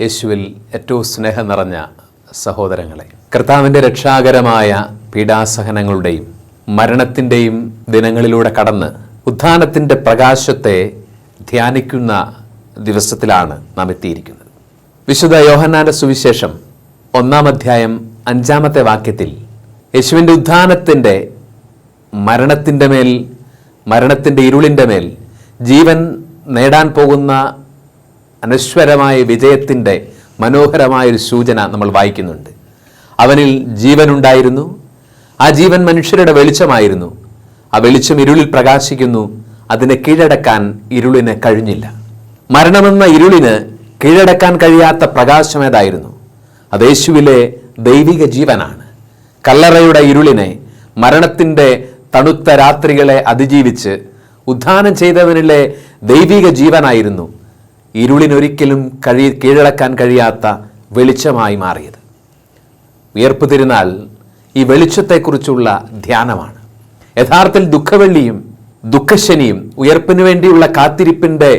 യേശുവിൽ ഏറ്റവും സ്നേഹം നിറഞ്ഞ സഹോദരങ്ങളെ. കർത്താവിന്റെ രക്ഷാകരമായ പീഡാസഹനങ്ങളുടെയും മരണത്തിന്റെയും ദിനങ്ങളിലൂടെ കടന്ന് ഉത്ഥാനത്തിന്റെ പ്രകാശത്തെ ധ്യാനിക്കുന്ന ദിവസത്തിലാണ് നാം എത്തിയിരിക്കുന്നത്. വിശുദ്ധ യോഹന്നാന്റെ സുവിശേഷം ഒന്നാം അധ്യായം അഞ്ചാമത്തെ വാക്യത്തിൽ യേശുവിന്റെ ഉത്ഥാനത്തിന്റെ മരണത്തിന്റെ മേൽ മരണത്തിന്റെ ഇരുളിന്റെ മേൽ ജീവൻ നേടാൻ പോകുന്ന അനശ്വരമായ വിജയത്തിന്റെ മനോഹരമായൊരു സൂചന നമ്മൾ വായിക്കുന്നുണ്ട്. അവനിൽ ജീവനുണ്ടായിരുന്നു. ആ ജീവൻ മനുഷ്യരുടെ വെളിച്ചമായിരുന്നു. ആ വെളിച്ചം ഇരുളിൽ പ്രകാശിക്കുന്നു. അതിനെ കീഴടക്കാൻ ഇരുളിന് കഴിഞ്ഞില്ല. മരണമെന്ന ഇരുളിന് കീഴടക്കാൻ കഴിയാത്ത പ്രകാശമേതായിരുന്നു അത് യേശുവിലെ ദൈവിക ജീവനാണ്. കല്ലറയുടെ ഇരുളിനെ മരണത്തിന്റെ തണുത്ത രാത്രികളെ അതിജീവിച്ച് ഉദ്ധാനം ചെയ്തവനിലെ ദൈവിക ജീവനായിരുന്നു. ഇരുളിനൊരിക്കലും കഴി കീഴടക്കാൻ കഴിയാത്ത വെളിച്ചമായി മാറിയത്. ഉയർപ്പ് തിരുനാൾ ഈ വെളിച്ചത്തെക്കുറിച്ചുള്ള ധ്യാനമാണ്. യഥാർത്ഥത്തിൽ ദുഃഖവെള്ളിയും ദുഃഖശനിയും ഉയർപ്പിനു വേണ്ടിയുള്ള കാത്തിരിപ്പിന്റെ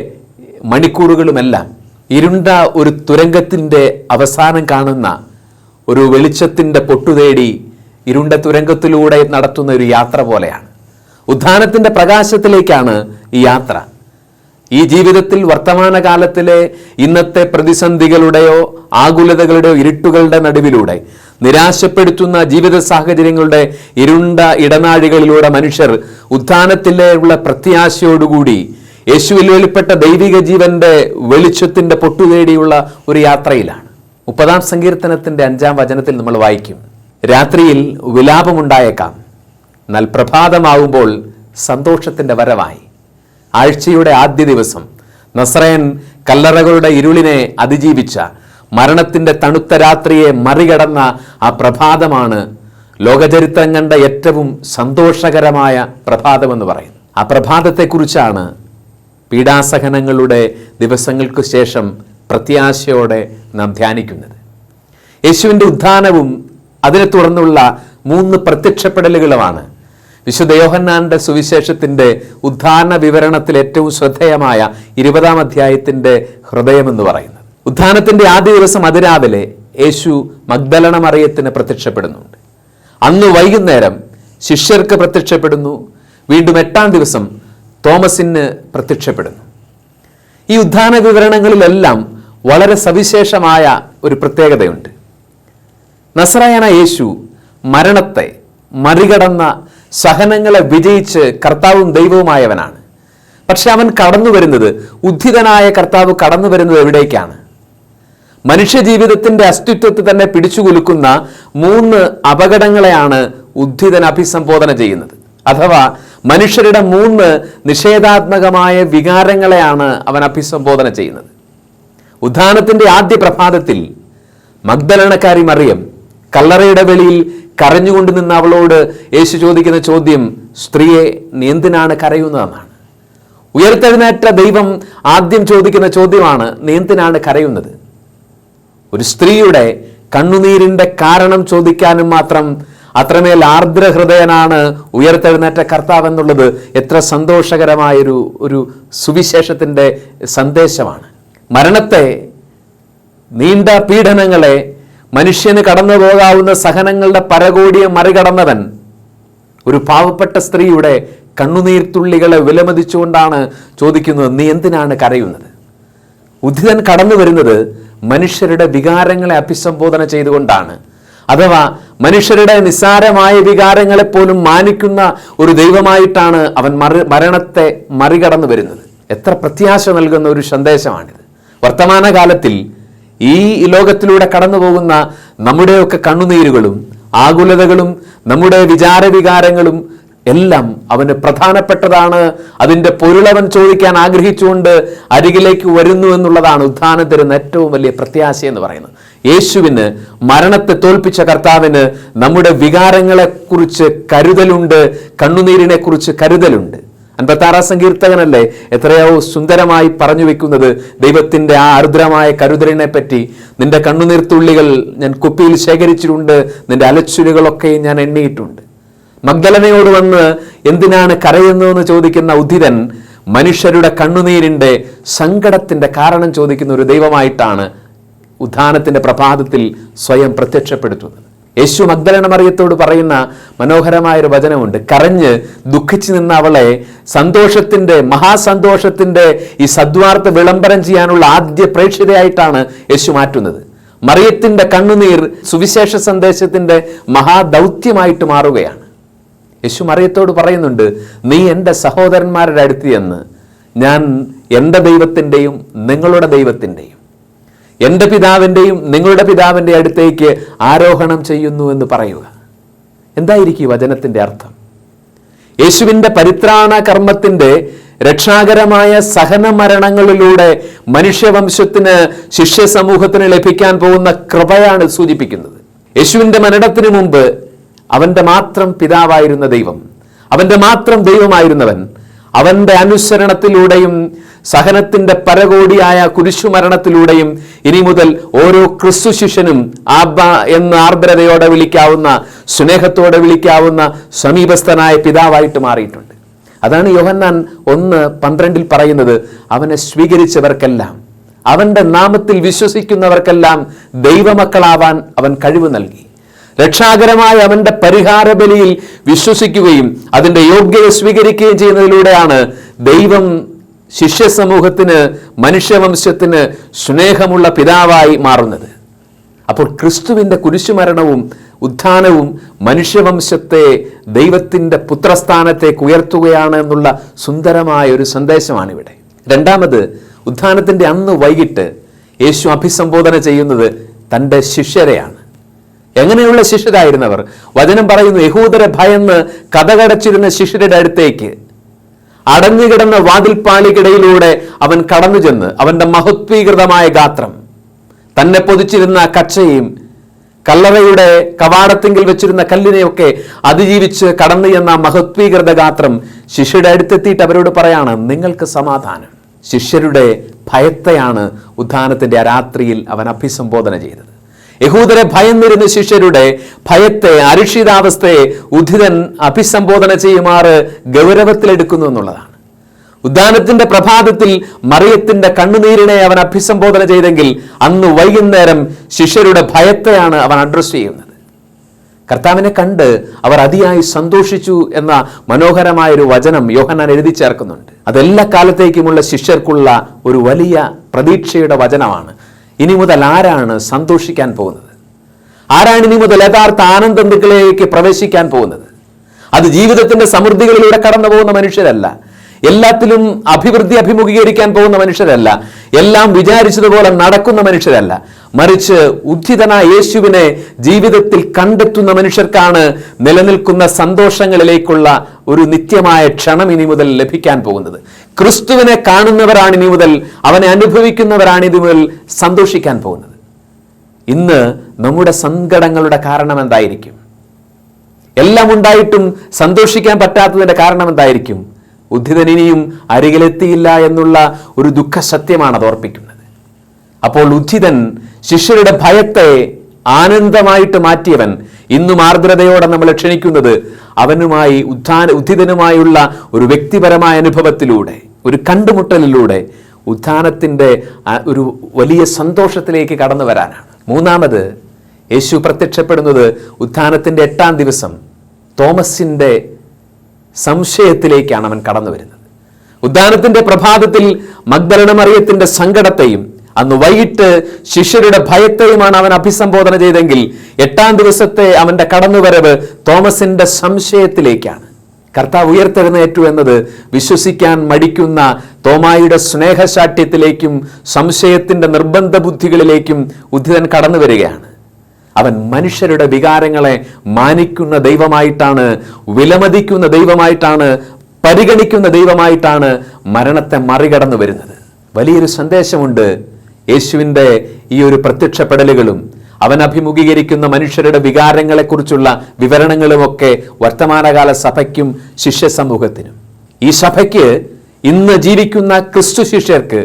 മണിക്കൂറുകളുമെല്ലാം ഇരുണ്ട ഒരു തുരങ്കത്തിന്റെ അവസാനം കാണുന്ന ഒരു വെളിച്ചത്തിന്റെ പൊട്ടുതേടി ഇരുണ്ട തുരങ്കത്തിലൂടെ നടത്തുന്ന ഒരു യാത്ര പോലെയാണ്. ഉദ്ധാനത്തിന്റെ പ്രകാശത്തിലേക്കാണ് ഈ യാത്ര. ഈ ജീവിതത്തിൽ വർത്തമാനകാലത്തിലെ ഇന്നത്തെ പ്രതിസന്ധികളുടെയോ ആകുലതകളുടെയോ ഇരുട്ടുകളുടെ നടുവിലൂടെ നിരാശപ്പെടുത്തുന്ന ജീവിത സാഹചര്യങ്ങളുടെ ഇരുണ്ട ഇടനാഴികളിലൂടെ മനുഷ്യർ ഉത്ഥാനത്തിലുള്ള പ്രത്യാശയോടുകൂടി യേശുവിൽ വെളിപ്പെട്ട ദൈവിക ജീവന്റെ വെളിച്ചത്തിന്റെ പൊട്ടുതേടിയുള്ള ഒരു യാത്രയിലാണ്. മുപ്പതാം സങ്കീർത്തനത്തിന്റെ അഞ്ചാം വചനത്തിൽ നമ്മൾ വായിക്കും. രാത്രിയിൽ വിലാപമുണ്ടായേക്കാം. എന്നാൽ പ്രഭാതമാവുമ്പോൾ സന്തോഷത്തിന്റെ വരവായി. ആഴ്ചയുടെ ആദ്യ ദിവസം നസ്രയൻ കല്ലറകളുടെ ഇരുളിനെ അതിജീവിച്ച മരണത്തിന്റെ തണുത്ത രാത്രിയെ മറികടന്ന ആ പ്രഭാതമാണ് ലോകചരിത്രം കണ്ട ഏറ്റവും സന്തോഷകരമായ പ്രഭാതമെന്ന് പറയുന്നു. ആ പ്രഭാതത്തെക്കുറിച്ചാണ് പീഡാസഹനങ്ങളുടെ ദിവസങ്ങൾക്ക് ശേഷം പ്രത്യാശയോടെ നാം ധ്യാനിക്കുന്നത്. യേശുവിന്റെ ഉത്ഥാനവും അതിനെ തുടർന്നുള്ള മൂന്ന് പ്രത്യക്ഷപ്പെടലുകളുമാണ് വിശുദ്ധ യോഹന്നാന്റെ സുവിശേഷത്തിന്റെ ഉദ്ധാരണ വിവരണത്തിൽ ഏറ്റവും ശ്രദ്ധേയമായ ഇരുപതാം അധ്യായത്തിന്റെ ഹൃദയമെന്ന് പറയുന്നത്. ഉദ്ധാനത്തിന്റെ ആദ്യ ദിവസം അതിരാവിലെ യേശു മഗ്ദലണ മറിയത്തിന് പ്രത്യക്ഷപ്പെടുന്നുണ്ട്. അന്ന് വൈകുന്നേരം ശിഷ്യർക്ക് പ്രത്യക്ഷപ്പെടുന്നു. വീണ്ടും എട്ടാം ദിവസം തോമസിന് പ്രത്യക്ഷപ്പെടുന്നു. ഈ ഉദ്ധാന വിവരണങ്ങളിലെല്ലാം വളരെ സവിശേഷമായ ഒരു പ്രത്യേകതയുണ്ട്. നസറായന യേശു മരണത്തെ മറികടന്ന സഹനങ്ങളെ വിജയിച്ച് കർത്താവും ദൈവവുമായവനാണ്. പക്ഷെ അവൻ കടന്നു വരുന്നത് ഉദ്ധിതനായ കർത്താവ് കടന്നു വരുന്നത് എവിടേക്കാണ്? മനുഷ്യജീവിതത്തിന്റെ അസ്തിത്വത്തെ തന്നെ പിടിച്ചുകുലുക്കുന്ന മൂന്ന് അപകടങ്ങളെയാണ് ഉദ്ധിതൻ അഭിസംബോധന ചെയ്യുന്നത്. അഥവാ മനുഷ്യരുടെ മൂന്ന് നിഷേധാത്മകമായ വികാരങ്ങളെയാണ് അവൻ അഭിസംബോധന ചെയ്യുന്നത്. ഉദ്ധാനത്തിന്റെ ആദ്യ പ്രഭാതത്തിൽ മഗ്ദലണക്കാരി മറിയം കല്ലറയുടെ വെളിയിൽ കരഞ്ഞുകൊണ്ട് നിന്ന് അവളോട് യേശു ചോദിക്കുന്ന ചോദ്യം സ്ത്രീയെ നീ എന്തിനാണ് കരയുന്നതെന്നാണ് ഉയർത്തെഴുന്നേറ്റ ദൈവം ആദ്യം ചോദിക്കുന്ന ചോദ്യമാണ് നീ എന്തിനാണ് കരയുന്നത്? ഒരു സ്ത്രീയുടെ കണ്ണുനീരിന്റെ കാരണം ചോദിക്കാനും മാത്രം അത്രമേൽ ആർദ്ര ഹൃദയനാണ് ഉയർത്തെഴുന്നേറ്റ കർത്താവ് എന്നുള്ളത് എത്ര സന്തോഷകരമായൊരു ഒരു സുവിശേഷത്തിന്റെ സന്ദേശമാണ്. മരണത്തെ നീണ്ട പീഡനങ്ങളെ മനുഷ്യന് കടന്നു പോകാവുന്ന സഹനങ്ങളുടെ പരകോടിയെ മറികടന്നവൻ ഒരു പാവപ്പെട്ട സ്ത്രീയുടെ കണ്ണുനീർത്തുള്ളികളെ വിലമതിച്ചുകൊണ്ടാണ് ചോദിക്കുന്നത് നീ എന്തിനാണ് കരയുന്നത്? ഉദ്ധിതൻ കടന്നു വരുന്നത് മനുഷ്യരുടെ വികാരങ്ങളെ അഭിസംബോധന ചെയ്തുകൊണ്ടാണ്. അഥവാ മനുഷ്യരുടെ നിസ്സാരമായ വികാരങ്ങളെപ്പോലും മാനിക്കുന്ന ഒരു ദൈവമായിട്ടാണ് അവൻ മറി മരണത്തെ മറികടന്നു വരുന്നത്. എത്ര പ്രത്യാശ നൽകുന്ന ഒരു സന്ദേശമാണിത്. വർത്തമാനകാലത്തിൽ ഈ ലോകത്തിലൂടെ കടന്നു പോകുന്ന നമ്മുടെയൊക്കെ കണ്ണുനീരുകളും ആകുലതകളും നമ്മുടെ വിചാരവികാരങ്ങളും എല്ലാം അവന് പ്രധാനപ്പെട്ടതാണ്. അതിന്റെ പൊരുളവൻ ചോദിക്കാൻ ആഗ്രഹിച്ചുകൊണ്ട് അരികിലേക്ക് വരുന്നു എന്നുള്ളതാണ് ഉദ്ധാനം തരുന്ന ഏറ്റവും വലിയ പ്രത്യാശ എന്ന് പറയുന്നത്. യേശുവിന് മരണത്തെ തോൽപ്പിച്ച കർത്താവിന് നമ്മുടെ വികാരങ്ങളെക്കുറിച്ച് കരുതലുണ്ട് കണ്ണുനീരിനെക്കുറിച്ച് കരുതലുണ്ട്. അൻപത്താറാം സങ്കീർത്തകനല്ലേ? എത്രയോ സുന്ദരമായി പറഞ്ഞു വെക്കുന്നത് ദൈവത്തിന്റെ ആ ആർദ്രമായ കരുതലിനെ പറ്റി നിന്റെ കണ്ണുനീർത്തുള്ളികൾ ഞാൻ കുപ്പിയിൽ ശേഖരിച്ചിട്ടുണ്ട്. നിന്റെ അലച്ചുലുകളൊക്കെ ഞാൻ എണ്ണിയിട്ടുണ്ട്. മഗ്ദലനയോട് വന്ന് എന്തിനാണ് കരയുന്നതെന്ന് ചോദിക്കുന്ന ഉദ്ധിതൻ മനുഷ്യരുടെ കണ്ണുനീരിന്റെ സങ്കടത്തിന്റെ കാരണം ചോദിക്കുന്ന ഒരു ദൈവമായിട്ടാണ് ഉദ്ധാനത്തിന്റെ പ്രഭാതത്തിൽ സ്വയം പ്രത്യക്ഷപ്പെടുത്തുന്നത്. യേശു മഗ്ദലന മറിയത്തോട് പറയുന്ന മനോഹരമായ ഒരു വചനമുണ്ട്. കരഞ്ഞ് ദുഃഖിച്ചു നിന്ന അവളെ സന്തോഷത്തിന്റെ മഹാസന്തോഷത്തിന്റെ ഈ സദ്വാർത്ത വിളംബരം ചെയ്യാനുള്ള ആദ്യ പ്രേക്ഷിതയായിട്ടാണ് യേശു മാറ്റുന്നത്. മറിയത്തിന്റെ കണ്ണുനീർ സുവിശേഷ സന്ദേശത്തിന്റെ മഹാദൗത്യമായിട്ട് മാറുകയാണ്. യേശു മറിയത്തോട് പറയുന്നുണ്ട് നീ എന്റെ സഹോദരന്മാരുടെ അടുത്ത് എന്ന് ഞാൻ എന്റെ ദൈവത്തിന്റെയും നിങ്ങളുടെ ദൈവത്തിന്റെയും എന്റെ പിതാവിന്റെയും നിങ്ങളുടെ പിതാവിന്റെ അടുത്തേക്ക് ആരോഹണം ചെയ്യുന്നു എന്ന് പറയുക. എന്തായിരിക്കും ഈ വചനത്തിന്റെ അർത്ഥം? യേശുവിന്റെ പരിത്രാണ കർമ്മത്തിന്റെ രക്ഷാകരമായ സഹനമരണങ്ങളിലൂടെ മനുഷ്യവംശത്തിന് ശിഷ്യ സമൂഹത്തിന് ലഭിക്കാൻ പോകുന്ന കൃപയാണ് സൂചിപ്പിക്കുന്നത്. യേശുവിന്റെ മരണത്തിന് മുമ്പ് അവന്റെ മാത്രം പിതാവായിരുന്ന ദൈവം അവന്റെ മാത്രം ദൈവമായിരുന്നവൻ അവന്റെ അനുസരണത്തിലൂടെയും സഹനത്തിന്റെ പരകോടിയായ കുരിശുമരണത്തിലൂടെയും ഇനി മുതൽ ഓരോ ക്രിസ്തു ശിഷ്യനും ആബ എന്ന ആർദ്രതയോടെ വിളിക്കാവുന്ന സ്നേഹത്തോടെ വിളിക്കാവുന്ന സമീപസ്ഥനായ പിതാവായിട്ട് മാറിയിട്ടുണ്ട്. അതാണ് യോഹന്നാൻ ഒന്ന് പന്ത്രണ്ടിൽ പറയുന്നത് അവനെ സ്വീകരിച്ചവർക്കെല്ലാം അവന്റെ നാമത്തിൽ വിശ്വസിക്കുന്നവർക്കെല്ലാം ദൈവമക്കളാവാൻ അവൻ കഴിവ് നൽകി. രക്ഷാകരമായ അവന്റെ പരിഹാര ബലിയിൽ വിശ്വസിക്കുകയും അതിന്റെ യോഗ്യത സ്വീകരിക്കുകയും ചെയ്യുന്നതിലൂടെയാണ് ദൈവം ശിഷ്യ സമൂഹത്തിന് മനുഷ്യവംശത്തിന് സ്നേഹമുള്ള പിതാവായി മാറുന്നത്. അപ്പോൾ ക്രിസ്തുവിന്റെ കുരിശുമരണവും ഉത്ഥാനവും മനുഷ്യവംശത്തെ ദൈവത്തിന്റെ പുത്രസ്ഥാനത്തേക്ക് ഉയർത്തുകയാണ് എന്നുള്ള സുന്ദരമായ ഒരു സന്ദേശമാണിവിടെ. രണ്ടാമത് ഉത്ഥാനത്തിന്റെ അന്ന് വൈകിട്ട് യേശു അഭിസംബോധന ചെയ്യുന്നത് തന്റെ ശിഷ്യരെയാണ്. എങ്ങനെയുള്ള ശിഷ്യരായിരുന്നവർ? വചനം പറയുന്നു യഹൂദരെ ഭയന്ന് കഥകടച്ചിരുന്ന ശിഷ്യരുടെ അടുത്തേക്ക് അടഞ്ഞുകിടന്ന വാതിൽപ്പാളിക്കിടയിലൂടെ അവൻ കടന്നു ചെന്ന് അവന്റെ മഹത്വീകൃതമായ ഗാത്രം. തന്നെ പൊതിച്ചിരുന്ന കച്ചയും കല്ലറയുടെ കവാടത്തെങ്കിൽ വെച്ചിരുന്ന കല്ലിനെയൊക്കെ അതിജീവിച്ച് കടന്നു ചെന്ന മഹത്വീകൃത ഗാത്രം ശിഷ്യരുടെ അടുത്തെത്തിയിട്ട് അവരോട് പറയാണ് നിങ്ങൾക്ക് സമാധാനം. ശിഷ്യരുടെ ഭയത്തെയാണ് ഉദ്ധാനത്തിന്റെ ആ രാത്രിയിൽ അവൻ അഭിസംബോധന ചെയ്തത്. യഹൂദരെ ഭയന്നിരുന്ന ശിഷ്യരുടെ ഭയത്തെ അരക്ഷിതാവസ്ഥയെ ഉദ്ധിതൻ അഭിസംബോധന ചെയ്യുമാറ് ഗൗരവത്തിലെടുക്കുന്നു എന്നുള്ളതാണ്. ഉദ്ധാനത്തിന്റെ പ്രഭാതത്തിൽ മറിയത്തിന്റെ കണ്ണുനീരിനെ അവൻ അഭിസംബോധന ചെയ്തെങ്കിൽ അന്ന് വൈകുന്നേരം ശിഷ്യരുടെ ഭയത്തെയാണ് അവൻ അഡ്രസ് ചെയ്യുന്നത്. കർത്താവിനെ കണ്ട് അവർ അതിയായി സന്തോഷിച്ചു എന്ന മനോഹരമായ ഒരു വചനം യോഹന്നാൻ എഴുതി ചേർക്കുന്നുണ്ട്. അതെല്ലാ കാലത്തേക്കുമുള്ള ശിഷ്യർക്കുള്ള ഒരു വലിയ പ്രതീക്ഷയുടെ വചനമാണ്. ഇനി മുതൽ ആരാണ് സന്തോഷിക്കാൻ പോകുന്നത്? ആരാണ് ഇനി മുതൽ യഥാർത്ഥ ആനന്ദന്തുക്കളിലേക്ക് പ്രവേശിക്കാൻ പോകുന്നത്? അത് ജീവിതത്തിന്റെ സമൃദ്ധികളിലൂടെ കടന്നു പോകുന്ന മനുഷ്യരല്ല. എല്ലാത്തിലും അഭിവൃദ്ധി അഭിമുഖീകരിക്കാൻ പോകുന്ന മനുഷ്യരല്ല. എല്ലാം വിചാരിച്ചതുപോലെ നടക്കുന്ന മനുഷ്യരല്ല. മറിച്ച് ഉദ്ധിതനായ യേശുവിനെ ജീവിതത്തിൽ കണ്ടെത്തുന്ന മനുഷ്യർക്കാണ് നിലനിൽക്കുന്ന സന്തോഷങ്ങളിലേക്കുള്ള ഒരു നിത്യമായ ക്ഷണം ഇനി മുതൽ ലഭിക്കാൻ പോകുന്നത്. ക്രിസ്തുവിനെ കാണുന്നവരാണ് ഇനി മുതൽ അവനെ അനുഭവിക്കുന്നവരാണ് ഇനി മുതൽ സന്തോഷിക്കാൻ പോകുന്നത്. ഇന്ന് നമ്മുടെ സങ്കടങ്ങളുടെ കാരണം എന്തായിരിക്കും? എല്ലാം ഉണ്ടായിട്ടും സന്തോഷിക്കാൻ പറ്റാത്തതിന്റെ കാരണം എന്തായിരിക്കും? ഉദ്ധിതൻ ഇനിയും അരികിലെത്തിയില്ല എന്നുള്ള ഒരു ദുഃഖ സത്യമാണ് അത് ഓർപ്പിക്കുന്നത്. അപ്പോൾ ഉദ്ധിതൻ ശിഷ്യരുടെ ഭയത്തെ ആനന്ദമായിട്ട് മാറ്റിയവൻ ഇന്നും ആർദ്രതയോടെ നമ്മൾ ക്ഷണിക്കുന്നത് അവനുമായി ഉദ്ധാന ഉദ്ധിതനുമായുള്ള ഒരു വ്യക്തിപരമായ അനുഭവത്തിലൂടെ ഒരു കണ്ടുമുട്ടലിലൂടെ ഉദ്ധാനത്തിന്റെ ഒരു വലിയ സന്തോഷത്തിലേക്ക് കടന്നു വരാനാണ്. മൂന്നാമത് യേശു പ്രത്യക്ഷപ്പെടുന്നത് ഉദ്ധാനത്തിന്റെ എട്ടാം ദിവസം തോമസിന്റെ സംശയത്തിലേക്കാണ് അവൻ കടന്നു വരുന്നത്. ഉദ്ധാനത്തിന്റെ പ്രഭാതത്തിൽ മഗ്ദലന മറിയത്തിന്റെ സങ്കടത്തെയും അന്ന് വൈകിട്ട് ശിഷ്യരുടെ ഭയത്തെയുമാണ് അവൻ അഭിസംബോധന ചെയ്തെങ്കിൽ എട്ടാം ദിവസത്തെ അവന്റെ കടന്നുവരവ് തോമസിന്റെ സംശയത്തിലേക്കാണ്. കർത്താവ് ഉയർത്തെഴുന്നേറ്റു എന്നത് വിശ്വസിക്കാൻ മടിക്കുന്ന തോമായുടെ സ്നേഹശാഠ്യത്തിലേക്കും സംശയത്തിന്റെ നിർബന്ധ ബുദ്ധികളിലേക്കും ഉദ്ധിതൻ കടന്നു വരികയാണ് അവൻ മനുഷ്യരുടെ വികാരങ്ങളെ മാനിക്കുന്ന ദൈവമായിട്ടാണ് വിലമതിക്കുന്ന ദൈവമായിട്ടാണ് പരിഗണിക്കുന്ന ദൈവമായിട്ടാണ് മരണത്തെ മറികടന്നു വരുന്നത് വലിയൊരു സന്ദേശമുണ്ട് യേശുവിന്റെ ഈ ഒരു പ്രത്യക്ഷപ്പെടലുകളും അവൻ അഭിമുഖീകരിക്കുന്ന മനുഷ്യരുടെ വികാരങ്ങളെക്കുറിച്ചുള്ള വിവരണങ്ങളുമൊക്കെ വർത്തമാനകാല സഭയ്ക്കും ശിഷ്യ സമൂഹത്തിനും ഈ സഭയ്ക്ക് ഇന്ന് ജീവിക്കുന്ന ക്രിസ്തു ശിഷ്യർക്ക്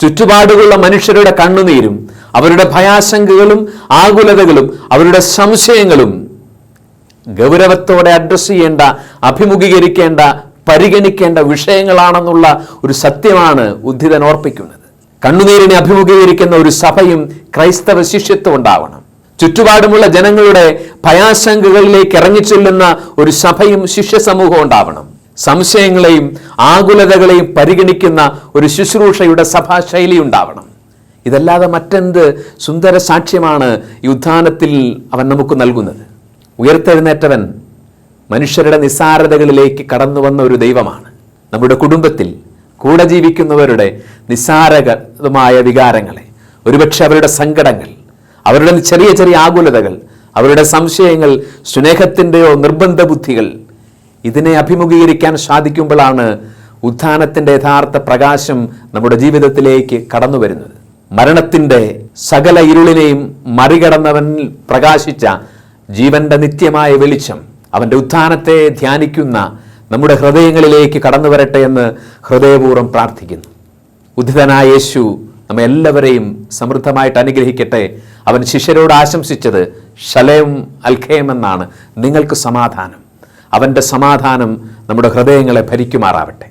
ചുറ്റുപാടുകളുള്ള മനുഷ്യരുടെ കണ്ണുനീരും അവരുടെ ഭയാശങ്കകളും ആകുലതകളും അവരുടെ സംശയങ്ങളും ഗൗരവത്തോടെ അഡ്രസ്സ് ചെയ്യേണ്ട അഭിമുഖീകരിക്കേണ്ട പരിഗണിക്കേണ്ട വിഷയങ്ങളാണെന്നുള്ള ഒരു സത്യമാണ് ഉദ്ധിതൻ ഓർപ്പിക്കുന്നത്. കണ്ണുനീരിനെ അഭിമുഖീകരിക്കുന്ന ഒരു സഭയും ക്രൈസ്തവ ശിഷ്യത്വം ഉണ്ടാവണം. ചുറ്റുപാടുമുള്ള ജനങ്ങളുടെ ഭയാശങ്കകളിലേക്ക് ഇറങ്ങിച്ചെല്ലുന്ന ഒരു സഭയും ശിഷ്യ സമൂഹവും ഉണ്ടാവണം. സംശയങ്ങളെയും ആകുലതകളെയും പരിഗണിക്കുന്ന ഒരു ശുശ്രൂഷയുടെ സഭാശൈലി ഉണ്ടാവണം. ഇതല്ലാതെ മറ്റെന്ത് സുന്ദര സാക്ഷ്യമാണ് ഈ ഉത്ഥാനത്തിൽ അവൻ നമുക്ക് നൽകുന്നത്? ഉയർത്തെഴുന്നേറ്റവൻ മനുഷ്യരുടെ നിസ്സാരതകളിലേക്ക് കടന്നു വന്ന ഒരു ദൈവമാണ്. നമ്മുടെ കുടുംബത്തിൽ കൂടെ ജീവിക്കുന്നവരുടെ നിസ്സാരകമായ വികാരങ്ങളെ ഒരുപക്ഷെ അവരുടെ സങ്കടങ്ങൾ അവരുടെ ചെറിയ ചെറിയ ആകുലതകൾ അവരുടെ സംശയങ്ങൾ സ്നേഹത്തിന്റെയോ നിർബന്ധ ബുദ്ധികൾ ഇതിനെ അഭിമുഖീകരിക്കാൻ സാധിക്കുമ്പോഴാണ് ഉത്ഥാനത്തിന്റെ യഥാർത്ഥ പ്രകാശം നമ്മുടെ ജീവിതത്തിലേക്ക് കടന്നു വരുന്നത്. മരണത്തിന്റെ സകല ഇരുളിനെയും മറികടന്നവൻ പ്രകാശിച്ച ജീവന്റെ നിത്യമായ വെളിച്ചം അവന്റെ ഉത്ഥാനത്തെ ധ്യാനിക്കുന്ന നമ്മുടെ ഹൃദയങ്ങളിലേക്ക് കടന്നു വരട്ടെ എന്ന് ഹൃദയപൂർവം പ്രാർത്ഥിക്കുന്നു. ഉദ്ധിതനായ യേശു നമ്മെ എല്ലാവരെയും സമൃദ്ധമായിട്ട് അനുഗ്രഹിക്കട്ടെ. അവൻ ശിഷ്യരോട് ആശംസിച്ചത് ശലയം അൽഖയം എന്നാണ്. നിങ്ങൾക്ക് സമാധാനം. അവന്റെ സമാധാനം നമ്മുടെ ഹൃദയങ്ങളെ ഭരിക്കുമാറാവട്ടെ.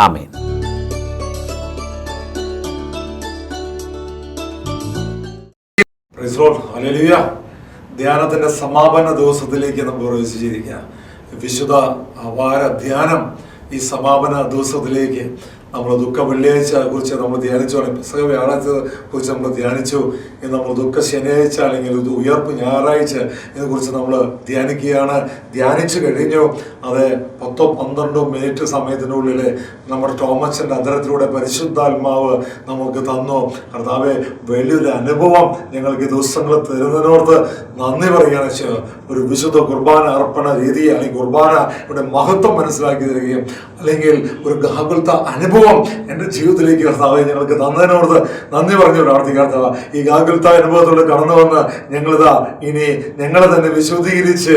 ആമേൻ. ധ്യാനത്തിന്റെ സമാപന ദിവസത്തിലേക്ക് നമുക്ക് പ്രവേശിച്ചിരിക്കുക വിശുദ്ധ വാര ധ്യാനം ഈ സമാപന ദിവസത്തിലേക്ക് നമ്മൾ ദുഃഖ വെള്ളിയാഴ്ച കുറിച്ച് നമ്മൾ ധ്യാനിച്ചു പുസ്തക വ്യാഴാഴ്ച കുറിച്ച് നമ്മൾ ധ്യാനിച്ചു. ഇന്ന് നമ്മൾ ദുഃഖ ശനിയാഴ്ച അല്ലെങ്കിൽ ഇത് ഉയർപ്പ് ഞായറാഴ്ച ഇതിനെ കുറിച്ച് നമ്മൾ ധ്യാനിക്കുകയാണ്. ധ്യാനിച്ചു കഴിഞ്ഞു. അത് പത്തോ പന്ത്രണ്ടോ മിനിറ്റ് സമയത്തിനുള്ളിൽ നമ്മുടെ ടോമച്ചന്റെ അന്തരത്തിലൂടെ പരിശുദ്ധാത്മാവ് നമുക്ക് തന്നു. കർത്താവെ വലിയൊരു അനുഭവം ഞങ്ങൾക്ക് ഈ ദിവസങ്ങൾ തരുന്നതിനോർത്ത് നന്ദി പറയുകയാണ് ഒരു വിശുദ്ധ കുർബാന അർപ്പണ രീതി അല്ലെങ്കിൽ കുർബാന ഇവിടെ മഹത്വം മനസ്സിലാക്കി തരികയും അല്ലെങ്കിൽ ഒരു ഗാകുൽത്ത അനുഭവം എന്റെ ജീവിതത്തിലേക്ക് കർത്താവെ ഞങ്ങൾക്ക് തന്നതിനോട് നന്ദി പറഞ്ഞു പ്രാർത്ഥിക്കാം കർത്താവ്. ഈ ഗാകുൽത്ത അനുഭവത്തോട് കടന്നു വന്ന് ഞങ്ങളിതാ ഇനി ഞങ്ങളെ തന്നെ വിശുദ്ധീകരിച്ച്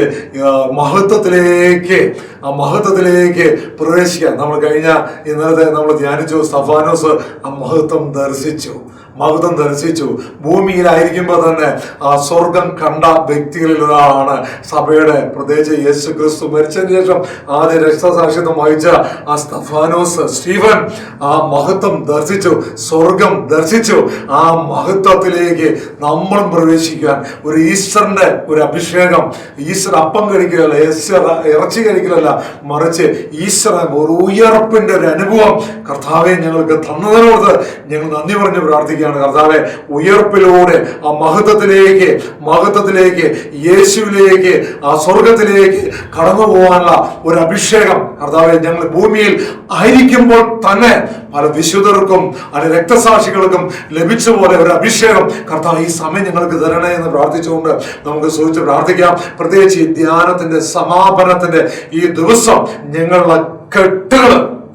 മഹത്വത്തിലേക്ക് ആ മഹത്വത്തിലേക്ക് പ്രവേശിക്കാം. നമ്മൾ കഴിഞ്ഞ ഇന്നലത്തെ നമ്മൾ ധ്യാനിച്ചു സഫാനോസ് ആ മഹത്വം ദർശിച്ചു. മഹത്വം ദർശിച്ചു. ഭൂമിയിലായിരിക്കുമ്പോൾ തന്നെ ആ സ്വർഗം കണ്ട വ്യക്തികളിൽ ഒരാളാണ് സഭയുടെ പ്രത്യേകിച്ച് യേശു ക്രിസ്തു മരിച്ചതിന് ശേഷം ആദ്യ രക്തസാക്ഷിത്വം വഹിച്ച ആ സ്തഫാനോസ് സ്റ്റീഫൻ ആ മഹത്വം ദർശിച്ചു സ്വർഗം ദർശിച്ചു. ആ മഹത്വത്തിലേക്ക് നമ്മളും പ്രവേശിക്കാൻ ഒരു ഈസ്റ്ററിന്റെ ഒരു അഭിഷേകം ഈസ്റ്റർ അപ്പം കഴിക്കലല്ല ഈസ്റ്റർ ഇറച്ചി കഴിക്കലല്ല മറിച്ച് ഈസ്റ്റർ ഒരു ഉയർപ്പിന്റെ ഒരു അനുഭവം കർത്താവെ ഞങ്ങൾക്ക് തന്നതിനോട് ഞങ്ങൾ നന്ദി പറഞ്ഞ് പ്രാർത്ഥിക്കുകയാണ് കർത്താവെ ഉയർപ്പിലൂടെ ആ മഹത്വത്തിലേക്ക് മഹത്വത്തിലേക്ക് യേശുവിലേക്ക് ആ സ്വർഗത്തിലേക്ക് കടന്നു പോകാനുള്ള ഒരു അഭിഷേകം കർത്താവെ ഞങ്ങൾ ഭൂമിയിൽ ആയിരിക്കുമ്പോൾ തന്നെ പല വിശുദ്ധർക്കും പല രക്തസാക്ഷികൾക്കും ലഭിച്ച പോലെ ഒരു അഭിഷേകം കർത്താവ് ഈ സമയം ഞങ്ങൾക്ക് തരണേ എന്ന് പ്രാർത്ഥിച്ചുകൊണ്ട് നമുക്ക് സൂചിച്ച് പ്രാർത്ഥിക്കാം. പ്രത്യേകിച്ച് ഈ ധ്യാനത്തിന്റെ സമാപനത്തിന്റെ ഈ ദിവസം ഞങ്ങളുടെ കെട്ടുകൾ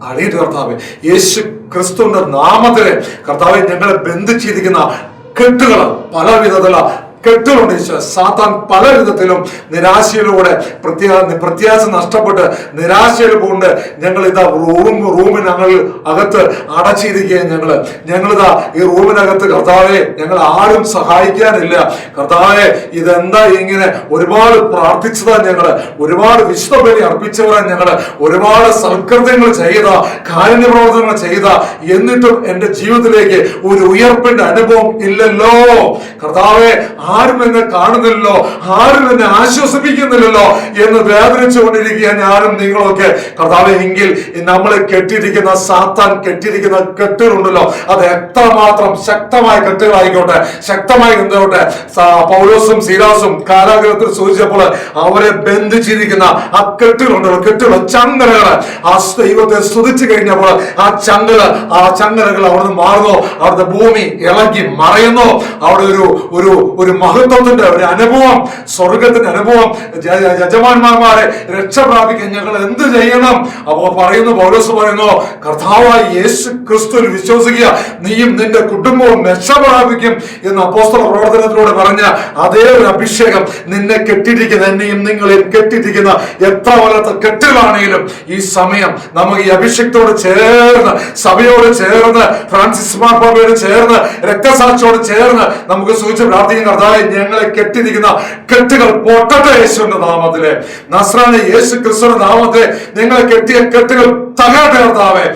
അടിയിട്ട് കർത്താവ്. യേശു ക്രിസ്തുവിന്റെ നാമത്തിലെ കർത്താവെ ഞങ്ങളെ ബന്ധിച്ചിരിക്കുന്ന കെട്ടുകൾ പല വിധത്തിലുള്ള കെട്ടുകളുണ്ട് ഈശോ. സാത്താൻ പല വിധത്തിലും നിരാശയിലൂടെ പ്രത്യാ പ്രത്യാശ നഷ്ടപ്പെട്ട് നിരാശയിൽ കൊണ്ട് ഞങ്ങൾ ഇതാ റൂം റൂമിന് ഞങ്ങൾ അകത്ത് അടച്ചിരിക്കുകയും ഞങ്ങൾ ഞങ്ങളിതാ ഈ റൂമിനകത്ത് കർത്താവെ ഞങ്ങൾ ആരും സഹായിക്കാനില്ല. കർത്താവെ ഇതെന്താ ഇങ്ങനെ ഒരുപാട് പ്രാർത്ഥിച്ചതാ ഞങ്ങൾ ഒരുപാട് വിശുദ്ധ അർപ്പിച്ചവരാ ഞങ്ങൾ ഒരുപാട് സൽകൃത്യങ്ങൾ ചെയ്ത കാരുണ്യ പ്രവർത്തനങ്ങൾ ചെയ്ത എന്നിട്ടും എന്റെ ജീവിതത്തിലേക്ക് ഒരു ഉയർപ്പിന്റെ അനുഭവം ഇല്ലല്ലോ. കർത്താവെ ആരും എന്നെ കാണുന്നില്ലല്ലോ? ആരും എന്നെ ആശ്വസിപ്പിക്കുന്നില്ലല്ലോ? എന്ന് വേദനിച്ചുകൊണ്ടിരിക്കുക ഞാനും നിങ്ങളൊക്കെ കർത്താവ് എങ്കിൽ നമ്മളെ കെട്ടിയിരിക്കുന്ന സാത്താൻ കെട്ടിയിരിക്കുന്ന കെട്ടുകളുണ്ടല്ലോ. അത് എത്രമാത്രം ശക്തമായ കെട്ടുകളായിക്കോട്ടെ ശക്തമായി നിന്നോട്ടെ. പൗലോസും സീലാസും കാരാഗ്രഹത്തിൽ സൂചിച്ചപ്പോൾ അവരെ ബന്ധിച്ചിരിക്കുന്ന ആ കെട്ടുകളുണ്ടല്ലോ കെട്ടുകൾ ചങ്ങലകൾ ആ ദൈവത്തെ സ്തുതിച്ചു കഴിഞ്ഞപ്പോൾ ആ ചങ്ങല ആ ചങ്ങലകൾ അവിടുന്ന് മാറുന്നു. അവിടുത്തെ ഭൂമി ഇളകി മറയുന്നു. അവിടെ ഒരു ഒരു ഒരു മഹത്വത്തിന്റെ ഒരു അനുഭവം സ്വർഗത്തിന്റെ അനുഭവം. യജമാന്മാരെ രക്ഷ പ്രാപിക്കാൻ ഞങ്ങൾ എന്ത് ചെയ്യണം? അപ്പോ പറയുന്നു പൗലോസ് പറയുന്നു കർത്താവായ യേശു ക്രിസ്തുവിൽ വിശ്വസിക്കുക. നീയും നിന്റെ കുടുംബവും രക്ഷ പ്രാപിക്കും എന്ന് അപ്പോസ്തല പ്രവർത്തനത്തിലൂടെ പറഞ്ഞ അതേ ഒരു അഭിഷേകം നിന്നെ കെട്ടിരിക്കുന്ന എന്നെയും നിങ്ങളെയും കെട്ടിരിക്കുന്ന എത്ര വലത്തെ കെട്ടിലാണെങ്കിലും ഈ സമയം നമുക്ക് ഈ അഭിഷേകത്തോട് ചേർന്ന് സഭയോട് ചേർന്ന് ഫ്രാൻസിസ് മാർപ്പാപ്പയോട് ചേർന്ന് രക്തസാക്ഷിയോട് ചേർന്ന് നമുക്ക് സൂചിച്ച് പ്രാർത്ഥിക്കുന്ന കർത്താവ് കർത്താവെ ഞങ്ങളെ കെട്ടിരിക്കുന്ന കെട്ടുകൾ പൊട്ടട്ടെ യേശുവിന്റെ നാമത്തിലെ. നസ്രാനെ യേശു ക്രിസ്തുവിന്റെ നാമത്തെ ഞങ്ങളെ കെട്ടിയ കെട്ടുകൾ തകരട്ടെ കർത്താവെ.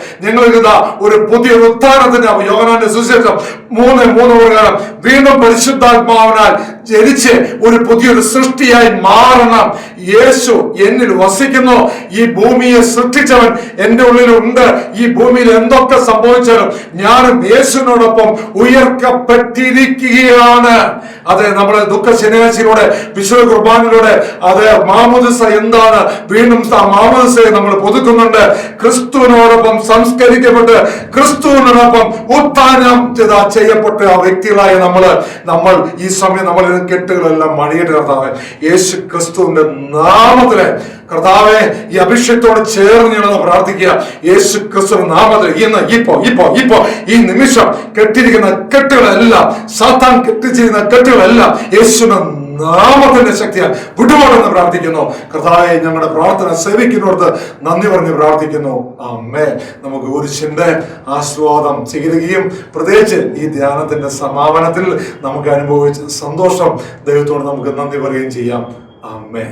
ഇതാ ഒരു പുതിയ ഉത്ഥാനത്തിന്റെ യോഗനാന്റെ സുശേഷം മൂന്ന് മൂന്ന് പ്രകാരം വീണ്ടും പരിശുദ്ധാത്മാവിനാൽ ജനിച്ച് ഒരു പുതിയൊരു സൃഷ്ടിയായി മാറണം. യേശു എന്നിൽ വസിക്കുന്നു. ഈ ഭൂമിയെ സൃഷ്ടിച്ചവൻ എന്റെ ഉള്ളിലുണ്ട്. ഈ ഭൂമിയിൽ എന്തൊക്കെ സംഭവിച്ചാലും ഞാനും യേശുവിനോടൊപ്പം ഉയർക്കപ്പെട്ടിരിക്കുകയാണ്. അത് നമ്മുടെ ദുഃഖ ശനിയാഴ്ചയിലൂടെ വിശുദ്ധ കുർബാനിലൂടെ അത് മാമുദിസ എന്താണ്? വീണ്ടും മാമുദിസയെ നമ്മൾ പുതുക്കുന്നുണ്ട്. ക്രിസ്തുവിനോടൊപ്പം സംസ്കരിക്കപ്പെട്ട് ക്രിസ്തുവിനോടൊപ്പം ഉത്ഥാനം ചെയ്യപ്പെട്ട വ്യക്തികളായ നമ്മൾ. നമ്മൾ ഈ സമയം നമ്മൾ കെട്ടുകളെല്ലാം മണിയട്ടെ കർത്താവെ. യേശു ക്രിസ്തുവിന്റെ നാമത്തിലെ കർത്താവെ ഈ അഭിഷേകത്തോട് ചേർന്ന് ഞങ്ങൾ പ്രാർത്ഥിക്കുക. യേശു ക്രിസ്തു നാമത്തിൽ ഇന്ന് ഇപ്പോ ഇപ്പോ ഇപ്പോ ഈ നിമിഷം കെട്ടിരിക്കുന്ന കെട്ടുകളെല്ലാം സാത്താൻ കെട്ടിച്ചിരിക്കുന്ന കെട്ടുകളെല്ലാം യേശുവിന്റെ നാമത്തിന്റെ ശക്തിയാൽ വിടുവാണെന്ന് പ്രാർത്ഥിക്കുന്നു. കർത്താവെ ഞങ്ങളുടെ പ്രാർത്ഥന സേവിക്കുന്നവർക്ക് നന്ദി പറഞ്ഞ് പ്രാർത്ഥിക്കുന്നു. അമ്മേ നമുക്ക് കുരിശിന്റെ ആസ്വാദം ചെയ്യുകയും പ്രത്യേകിച്ച് ഈ ധ്യാനത്തിന്റെ സമാപനത്തിൽ നമുക്ക് അനുഭവിച്ച സന്തോഷം ദൈവത്തോട് നമുക്ക് നന്ദി പറയുകയും ചെയ്യാം. അമ്മേ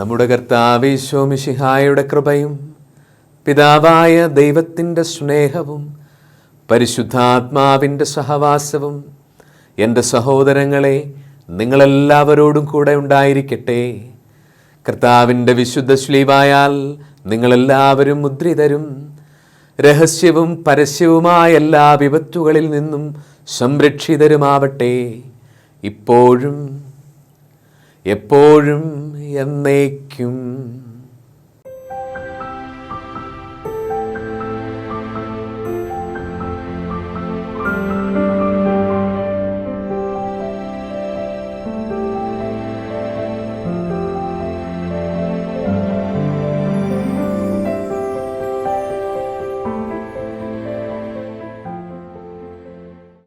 നമ്മുടെ കർത്താവേശോമിഷിഹായുടെ കൃപയും പിതാവായ ദൈവത്തിന്റെ സ്നേഹവും പരിശുദ്ധാത്മാവിന്റെ സഹവാസവും എന്റെ സഹോദരങ്ങളെ നിങ്ങളെല്ലാവരോടും കൂടെ ഉണ്ടായിരിക്കട്ടെ. കർത്താവിന്റെ വിശുദ്ധ ശ്ലീവായാൽ നിങ്ങളെല്ലാവരും മുദ്രിതരും. രഹസ്യവും പരസ്യവുമായ എല്ലാ വിപത്തുകളിൽ നിന്നും സംരക്ഷിതരുമാവട്ടെ. ഇപ്പോഴും എപ്പോഴും എന്നേക്കും.